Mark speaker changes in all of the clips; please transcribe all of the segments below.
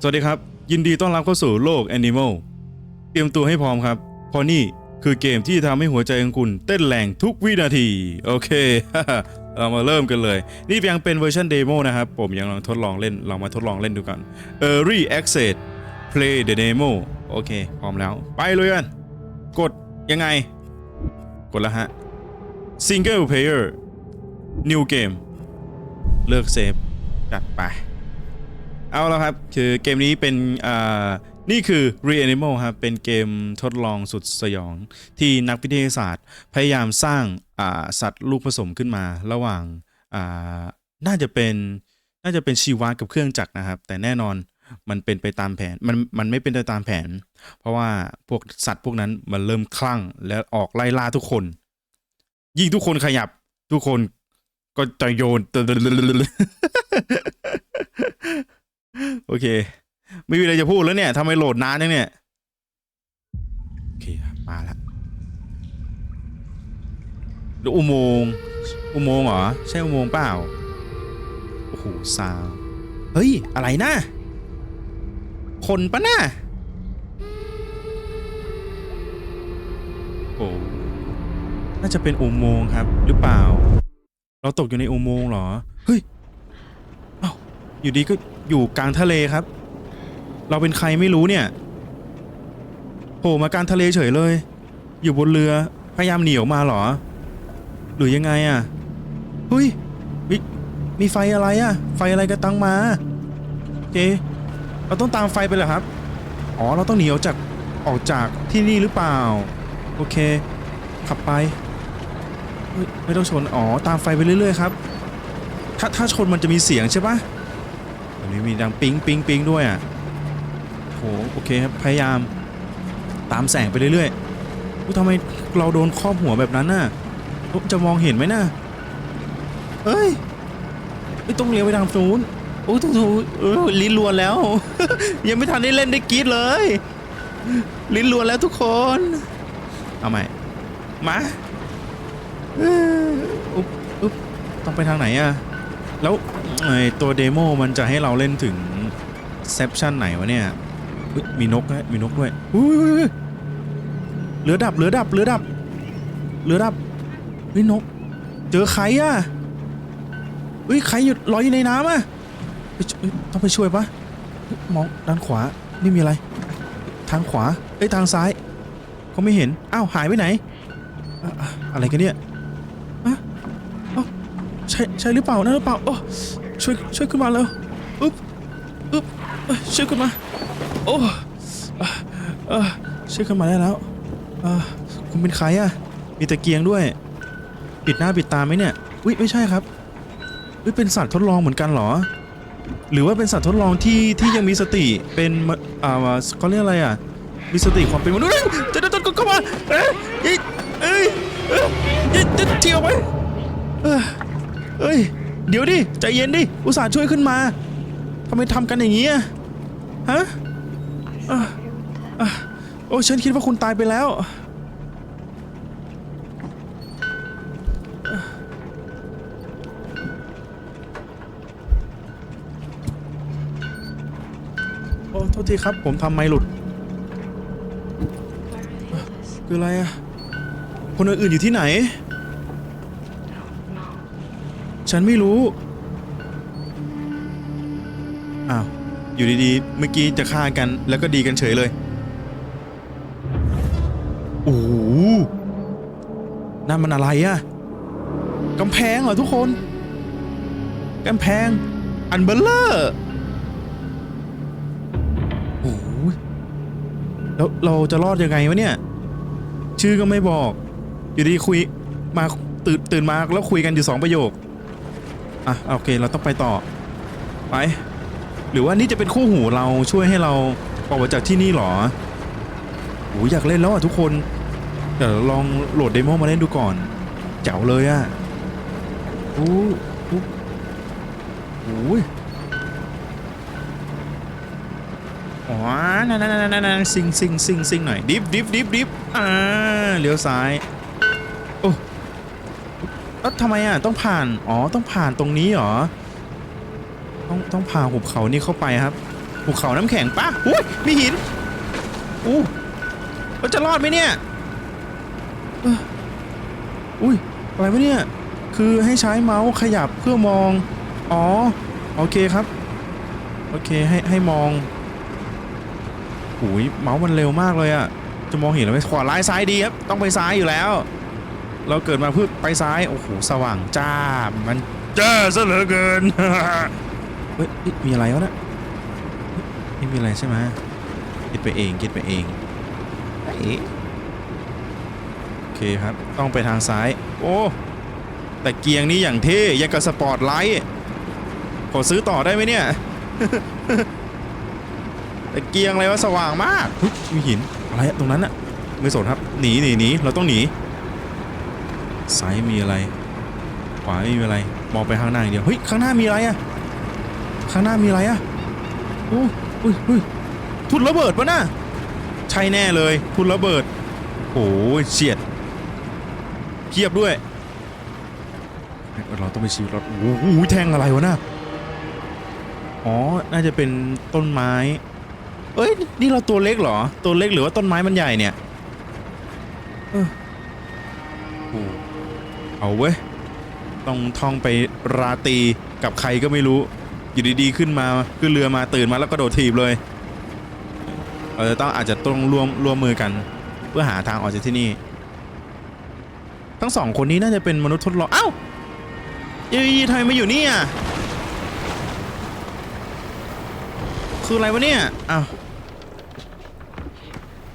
Speaker 1: สวัสดีครับ ยินดีต้อนรับเข้าสู่โลก Animal เตรียมตัวให้พร้อมครับเพราะนี่คือเกมที่ทำให้หัวใจของคุณเต้นแรงทุกวินาที โอเค เรามาเริ่มกันเลย นี่ยังเป็นเวอร์ชันเดโมนะครับ ผมยังลองทดลองเล่นเรามาทดลองเล่นดูกัน Early Access Play the Demo โอเค พร้อมแล้ว ไปเลยกัน กดยังไง กดแล้วฮะ Single Player New Game เลือกเซฟจัดไป เอาแล้วครับ คือเกมนี้เป็นอ่านี่คือ Reanimal ครับ เป็นเกมทดลองสุดสยอง ที่นักวิทยาศาสตร์ พยายามสร้างอ่าสัตว์ลูกผสมขึ้นมา ระหว่างอ่าน่าจะเป็นน่าจะเป็นชีวะกับเครื่องจักรนะครับ แต่แน่นอนมันเป็นไปตามแผนมันมันไม่เป็นไปตามแผน เพราะว่าพวกสัตว์พวกนั้นมันเริ่มคลั่งและออกไล่ล่าทุกคน ยิ่งทุกคนขยับทุกคนก็จะโยน เค ไม่มีอะไรจะพูดแล้วเนี่ยทำไมโหลดนานจังเนี่ยโอเคครับมาแล้วอุโมงค์อุโมงค์เหรอใช่อุโมงค์เปล่าโอ้โหซาวเฮ้ยอะไรนะคนปะน่ะโอ้น่าจะเป็นอุโมงค์ครับ หรือเปล่า เราตกอยู่ในอุโมงค์เหรอเฮ้ย อยู่ดีก็อยู่กลางทะเลครับ เราเป็นใครไม่รู้เนี่ยโผล่มากลางทะเลเฉยเลย อยู่บนเรือพยายามหนีออกมาหรอ หรือยังไงอะเฮ้ยมีมีไฟอะไรอะ ไฟอะไรกระตังมาโอเคเราต้องตามไฟไปเหรอครับ อ๋อเราต้องหนีออกจากออกจากที่นี่หรือเปล่า โอเค ขับไป ไม่ต้องชน อ๋อ ตามไฟไปเรื่อยๆครับ ถ้าถ้าชนมันจะมีเสียงใช่ปะ ตรงนี้มีดังปิ๊งปิ๊งปิ๊งด้วยอะโหโอเคครับพยายามตามแสงไปเรื่อยๆอุ๊ยทำไมเราโดนครอบหัวแบบนั้นน่ะจะมองเห็นไหมน่ะเฮ้ยไม่ต้องเลี้ยวไปทางนู้นโอ้ถูถูลิ้นลวนแล้ว ยังไม่ทันได้เล่นได้กรีดเลย ลิ้นลวนแล้วทุกคน เอาใหม่ มาอุ๊บอุ๊บต้องไปทางไหนอะ แล้วไอตัวเดโมมันจะให้เราเล่นถึงเซปชั่นไหนวะเนี่ย มีนกด้วยมีนกด้วยอุ้ยอุ้ยอุ้ยเรือดับเรือดับเรือดับเรือดับเฮ้ยนก เจอใครอะเฮ้ยใครอยู่ลอยอยู่ในน้ำอะไปช่วยเอ้ยต้องไปช่วยปะมองด้านขวาไม่มีอะไร ทางขวาเอ้ยทางซ้ายเขาไม่เห็นอ้าวหายไปไหน อะไรกันเนี่ย ใช่ใช่หรือเปล่านั่นหรือเปล่าโอ้ช่วยช่วยขึ้นมาแล้วอึ๊บอึ๊บช่วยขึ้นมาโอ้เออช่วยขึ้นมาได้แล้วคุณเป็นใครอะมีตะเกียงด้วย ปิดหน้าปิดตาไหมเนี่ยอุ้ยไม่ใช่ครับอุ้ยเป็นสัตว์ทดลองเหมือนกันเหรอ หรือว่าเป็นสัตว์ทดลองที่ที่ยังมีสติเป็นมะอ่าเขาเรียกอะไรอะมีสติความเป็นมนุษย์เอ้ยจะจะจะเข้ามาเอ้ยเอ้ยเอ้ยยจะเที่ยวไป เอ้ย เดี๋ยวดิ ใจเย็นดิ อุตส่าห์ช่วยขึ้นมาทำไมทำกันอย่างนี้อะฮะอะอะโอ้ฉันคิดว่าคุณตายไปแล้ว โอ้โทษทีครับ ผมทำไมหลุด คืออะไรอะคนอื่นๆอยู่ที่ไหน ฉันไม่รู้ อ้าว อยู่ดีๆ เมื่อกี้จะฆ่ากันแล้วก็ดีกันเฉยเลย โอ้โหนั่นมันอะไรอะกำแพงเหรอทุกคนกำแพง อันเบลเลอร์โอ้โหแล้วเราจะรอดยังไงวะเนี่ย ชื่อก็ไม่บอก อยู่ดีคุยมาตื่นตื่นมาแล้วคุยกันอยู่สองประโยค อะโอเคเราต้องไปต่อ ไป หรือว่านี่จะเป็นคู่หูเราช่วยให้เราออกมาจากที่นี่หรอโอ้อยากเล่นแล้วอะทุกคนเดี๋ยวลองโหลดเดโมมาเล่นดูก่อน เจ๋วเลยอะโอ้โหโอ้ยอ๋อนั่นนั่นนั่นนั่นซิงซิงซิงซิงหน่อยดิฟดิฟดิฟดิฟอ่าเลี้ยวซ้าย แล้วทำไมอะต้องผ่านอ๋อต้องผ่านตรงนี้เหรอต้องต้องผ่านหุบเขานี่เข้าไปครับภูเขาน้ำแข็งปะอุ้ยมีหินอู้เราจะรอดไหมเนี่ยอุ้ยอะไรวะเนี่ยคือให้ใช้เมาส์ขยับเพื่อมองอ๋อโอเคครับโอเคให้ให้มองหูยเมาส์มันเร็วมากเลยอะจะมองเห็นหรือไม่ขวาร้ายซ้ายดีครับต้องไปซ้ายอยู่แล้ว เราเกิดมาเพื่อไปซ้าย โอ้โห สว่างจ้า มันจ้าซะเหลือเกิน เฮ้ย มีอะไรวะเนะเฮ้ยไม่มีอะไรใช่ไหมคิดไปเองคิดไปเองเอ๊ะโอเคครับ ต้องไปทางซ้าย โอ้ แต่เกียงนี้อย่างเท่ยังกับสปอร์ตไลท์ขอซื้อต่อได้ไหมเนี่ย แต่เกียงอะไรวะสว่างมากมีหินอะไรตรงนั้นอะไม่สนครับ หนีหนีหนีเราต้องหนี ซ้ายมีอะไร ขวาไม่มีอะไร มองไปข้างหน้าอย่างเดียว เฮ้ย ข้างหน้ามีอะไรอะข้างหน้ามีอะไรอะโอ้อุ้ยอุ้ยทุนระเบิดปะน่ะใช่แน่เลย ทุนระเบิดโอ้ยเฉียดเพียบด้วย เราต้องไปชีวิตรถโอ้โหแทงอะไรวะน่ะอ๋อ น่าจะเป็นต้นไม้ เอ้ย นี่เราตัวเล็กเหรอ ตัวเล็กหรือว่าต้นไม้มันใหญ่เนี่ย เออ เอาเว้ย ต้องท่องไปราตีกับใครก็ไม่รู้ อยู่ดีๆขึ้นมาขึ้นเรือมาตื่นมาแล้วก็โดดถีบเลย เราจะต้องอาจจะต้องร่วมร่วมมือกัน เพื่อหาทางออกจากที่นี่ ทั้งสองคนนี้น่าจะเป็นมนุษย์ทดลองเอ้ายียีทำไมมาอยู่นี่อะคืออะไรวะเนี่ย อ้าว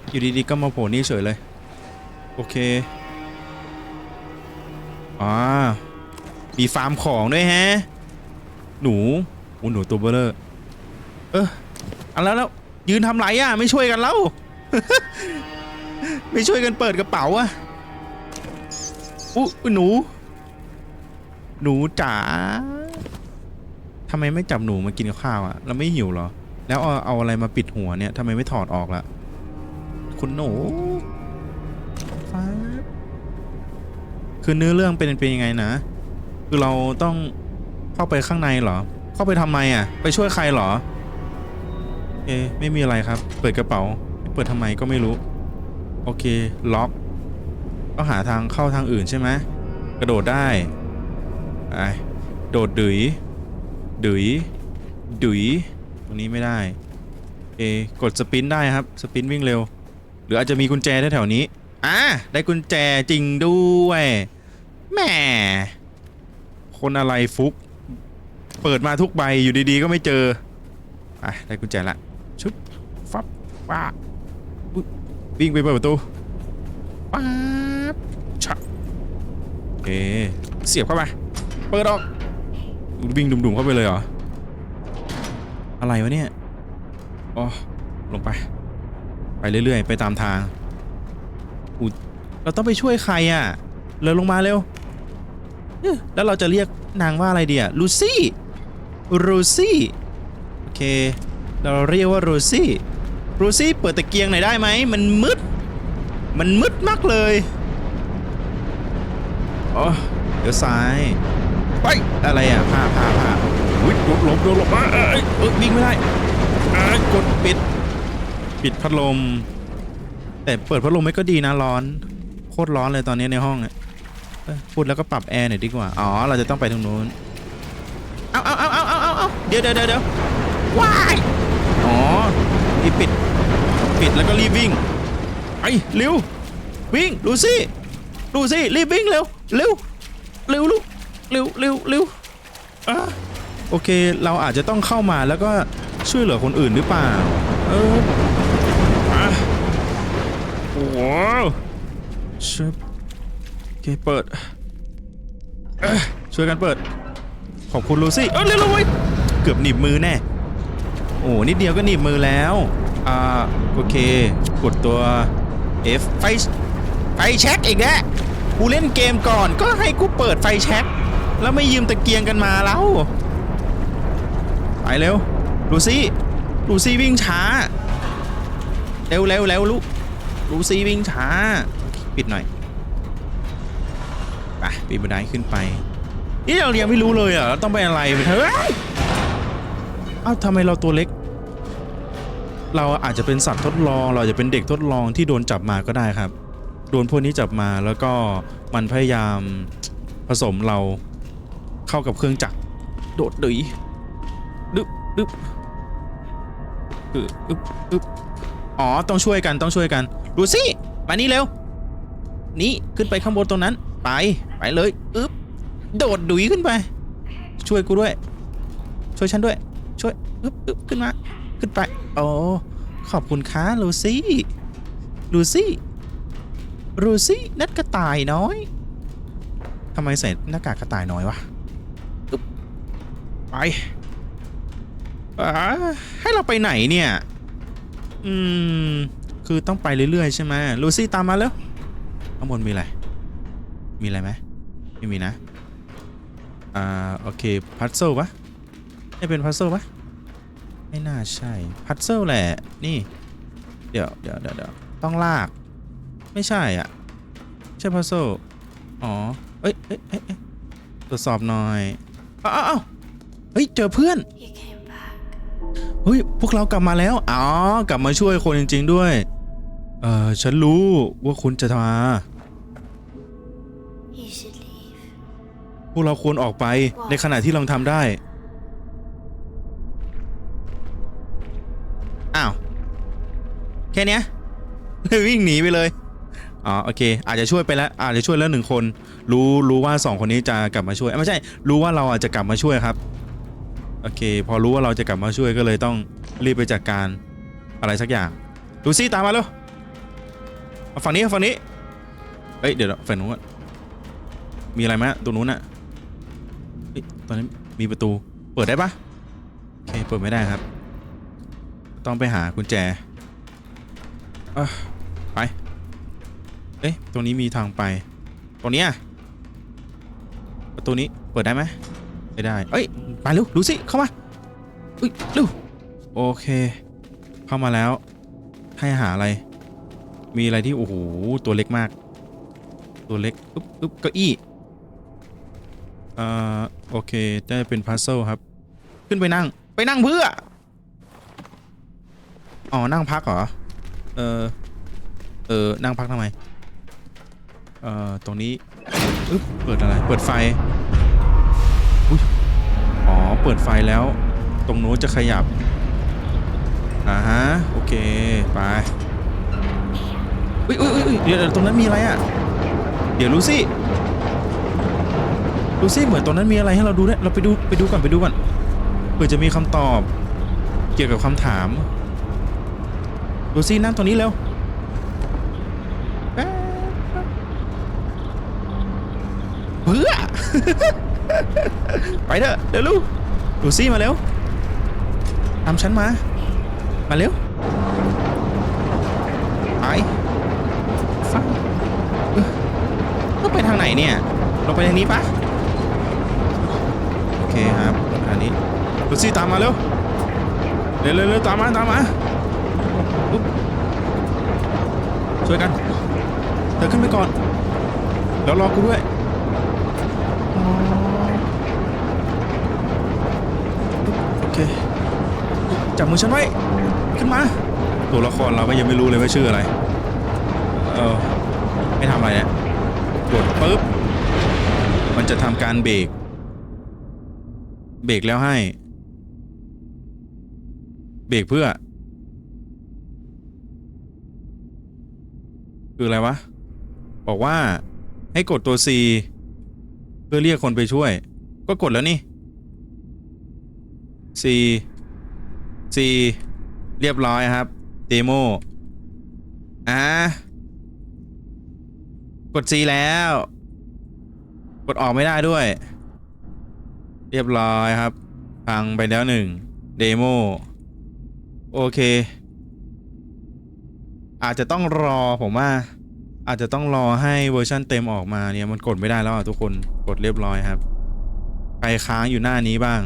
Speaker 1: อยู่ดีๆ ก็มาโผล่นี่เฉยเลย โอเค อ่ามีฟาร์มของด้วยแฮะ หนูโอ้หนูตัวเบลเลอร์เออเอะแล้วแล้วยืนทำไรอะ ไม่ช่วยกันแล้ว ไม่ช่วยกันเปิดกระเป๋าอะอู้หนู หนูจ๋าทำไมไม่จับหนูมากินข้าวอะเราไม่หิวเหรอ แล้วเอาเอาอะไรมาปิดหัวเนี่ยทำไมไม่ถอดออกล่ะ คุณหนู คือเนื้อเรื่องเป็นเป็นยังไงนะ คือเราต้องเข้าไปข้างในเหรอ เข้าไปทำไมอะ ไปช่วยใครเหรอ เอะไม่มีอะไรครับ เปิดกระเป๋า เปิดทำไมก็ไม่รู้ โอเค ล็อกต้องหาทางเข้าทางอื่นใช่ไหมกระโดดได้ไอโดดดุยดุยดุยตรงนี้ไม่ได้ เอกดสปินได้ครับ สปินวิ่งเร็ว หรืออาจจะมีกุญแจแถวๆนี้ อะได้กุญแจจริงด้วยแหมคนอะไรฟุก เปิดมาทุกใบอยู่ดีๆ ก็ไม่เจออะได้กุญแจละชุบฟับป้าวิ่งไปเปิดประตูป๊าบชักโอเคเสียบเข้าไปเปิดออกวิ่งดุ่มๆเข้าไปเลยเหรออะไรวะเนี่ยอ๋อลงไป ไปเรื่อยๆ ไปตามทาง อุยเราต้องไปช่วยใครอะเร็วลงมาเร็วแล้วเราจะเรียกนางว่าอะไรเดีอะลูซี่ลูซี่โอเค เราเรียกว่าลูซี่ลูซี่เปิดตะเกียงหน่อยได้ไหมมันมืดมันมืดมากเลยอ๋อเดี๋ยวซ้ายไปอะไรอะผ้าผ้าผ้าอุ้ยหลบหลบหลบหลบเอ้ยเอ้ยวิ่งไม่ได้กดปิด ปิดพัดลม แต่เปิดพัดลมไม่ก็ดีนะร้อน โคตรร้อนเลยตอนนี้ในห้องอะเอ้ยพูดแล้วก็ปรับแอร์หน่อยดีกว่า อ๋อ เราจะต้องไปทางนู้น เอาเอาเอาเอาเอาเอาเอาเดี๋ยวเดี๋ยวเดี๋ยวเดี๋ยวว้าย อ๋อนี่ปิด ปิดแล้วก็รีบวิ่งไปเร็ว วิ่งลูซี่ลูซี่รีบวิ่งเร็ว เร็ว เร็วลูก เร็วเร็วเร็วอะโอเค เราอาจจะต้องเข้ามาแล้วก็ช่วยเหลือคนอื่นหรือเปล่า เออ โอ้โหชิบโอเคเปิดช่วยกันเปิด ขอบคุณลูซี่เออเร็วๆเว้ยเกือบหนีบมือแน่ โอ้นิดเดียวก็หนีบมือแล้ว อ่าโอเค กดตัว F ไฟไฟแช็กอีกแล้วกูเล่นเกมก่อนก็ให้กูเปิดไฟแช็กแล้วไม่ยืมตะเกียงกันมาแล้วไปเร็วลูซี่ลูซี่วิ่งช้า เร็วเร็วเร็วลูก ลูซีวิ่งช้า ปิดหน่อยไปปีนบันไดขึ้นไป นี่เรายังไม่รู้เลยอะเราต้องไปอะไรไปเถอะเอ้าทำไมเราตัวเล็ก เราอาจจะเป็นสัตว์ทดลอง เราอาจจะเป็นเด็กทดลองที่โดนจับมาก็ได้ครับ โดนพวกนี้จับมาแล้วก็มันพยายามผสมเราเข้ากับเครื่องจักรโดดดืยดึบดึ๊บอึ๊บอึบอึบอ๋อ ต้องช่วยกันต้องช่วยกัน ดูสิ มานี่เร็ว นี่ขึ้นไปข้างบนตรงนั้น ไป ไปเลย อึ๊บ โดดดุยขึ้นไป ช่วยกูด้วย ช่วยฉันด้วย ช่วย อึ๊บอึ๊บขึ้นมา ขึ้นไป โอ้ขอบคุณค่ะลูซี่ลูซี่ลูซี่นัดกระต่ายน้อยทำไมใส่หน้ากากกระต่ายน้อยวะอึบไปอ่าให้เราไปไหนเนี่ย อืม คือต้องไปเรื่อยๆใช่ไหมลูซี่ตามมาแล้วข้างบนมีอะไร มีอะไรไหมไม่มีนะ อ่า โอเค พัซเซิลปะไม่เป็นพัซเซิลปะไม่น่าใช่ พัซเซิลแหละ นี่ เดี๋ยวเดี๋ยวเดี๋ยวเดี๋ยวต้องลาก ไม่ใช่อะ ใช่พัซเซิล อ๋อ เอ้ยเอ้ยเอ้ยเอ้ยตรวจสอบหน่อยอ้าวอ้าวอ้าวเฮ้ย เจอเพื่อน
Speaker 2: You came back.
Speaker 1: เฮ้ย พวกเรากลับมาแล้ว อ๋อ กลับมาช่วยคนจริง ๆ ด้วย เออฉันรู้ว่าคุณจะมา
Speaker 2: You should leave.
Speaker 1: พวกเราควรออกไปในขณะที่เราทำได้ อ้าว แค่เนี้ยวิ่งหนีไปเลยอ๋อโอเค อาจจะช่วยไปแล้ว อาจจะช่วยแล้วหนึ่งคน รู้รู้ว่าสองคนนี้จะกลับมาช่วยเอ้ยไม่ใช่ รู้ว่าเราอาจจะกลับมาช่วยครับ โอเค พอรู้ว่าเราจะกลับมาช่วยก็เลยต้องรีบไปจัดการอะไรสักอย่าง ดูซี่ตามมาเร็ว เอาฝั่งนี้ฝั่งนี้เฮ้ยเดี๋ยวฝั่งนู้นอนมีอะไรไหมตรงนู้นอะเฮ้ยตอนนี้มีประตูเปิดได้ปะโอเคเปิดไม่ได้ครับ ต้องไปหากุญแจอไปเอ๊ะตรงนี้มีทางไปตรงเนี้ยประตูนี้เปิดได้ไหมไม่ได้เอ้ยไปเร็วดูสิเข้ามาอุ้ยเร็วโอเค เข้ามาแล้วให้หาอะไร มีอะไรที่ โอ้โห ตัวเล็กมาก ตัวเล็กอุ๊บอุ๊บเก้าอี้อ่อโอเค ได้เป็นพัซเซิลครับ ขึ้นไปนั่ง ไปนั่งเพื่อ อ๋อ นั่งพักเหรอ เออ เออ นั่งพักทำไม เอ่อ ตรงนี้อึ๊บเปิดอะไร เปิดไฟ อุ้ย อ๋อ เปิดไฟแล้ว ตรงโน้นจะขยับ อ่าฮะ โอเค ไป อุ้ยอุ้ยอุ้ยเดี๋ยวเดี๋ยวตรงนั้นมีอะไรอะ เดี๋ยวลูซี่ลูซี่เหมือนตรงนั้นมีอะไรให้เราดูเนี่ยเราไปดูไปดูก่อนไปดูก่อนเผื่อจะมีคำตอบ เกี่ยวกับคำถามลูซี่นั่งตรงนี้เร็วแป๊บเพื่อ ไปเถอะเร็วลูกลูซี่มาเร็วตามฉันมา มาเร็ว เนี่ยเราไปทางนี้ปะโอเคครับอันนี้ลูซี่ตามมาเร็วเร็วเร็วเร็วตามมาตามมาช่วยกันเธอขึ้นไปก่อนแล้วรอกูด้วยโอเคจับมือฉันไว้ขึ้นมาตัวละครเราก็ยังไม่รู้เลยว่าชื่ออะไรเออไม่ทำอะไรเนี่ย กดปุ๊บ มันจะทำการเบรก เบรกแล้วให้ เบรกเพื่อ คืออะไรวะ บอกว่าให้กดตัว C เพื่อเรียกคนไปช่วย ก็กดแล้วนี่ C C เรียบร้อยครับ เดโมอะ กด C แล้ว กดออกไม่ได้ด้วย เรียบร้อยครับ พังไปแล้วหนึ่งเดโมโอเค อาจจะต้องรอผมว่า อาจจะต้องรอให้เวอร์ชันเต็มออกมาเนี่ย มันกดไม่ได้แล้วทุกคนกดเรียบร้อยครับใครค้างอยู่หน้านี้บ้าง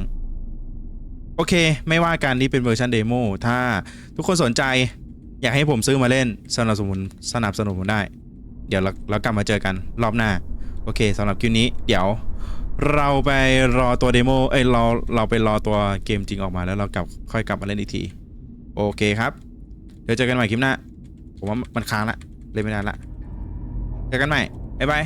Speaker 1: โอเค ไม่ว่ากันนี่เป็นเวอร์ชันเดโมถ้าทุกคนสนใจอยากให้ผมซื้อมาเล่นสนับสนุนสนับสนุนผมได้ เดี๋ยวเราเรากลับมาเจอกันรอบหน้า โอเคสำหรับคลิปนี้เดี๋ยวเราไปรอตัวเดโมเอ้ยเราเราไปรอตัวเกมจริงออกมาแล้วเรากลับค่อยกลับมาเล่นอีกที โอเคครับ เดี๋ยวเจอกันใหม่คลิปหน้า ผมว่ามันค้างละ เล่นไม่ได้ละ เจอกันใหม่ บ๊ายบาย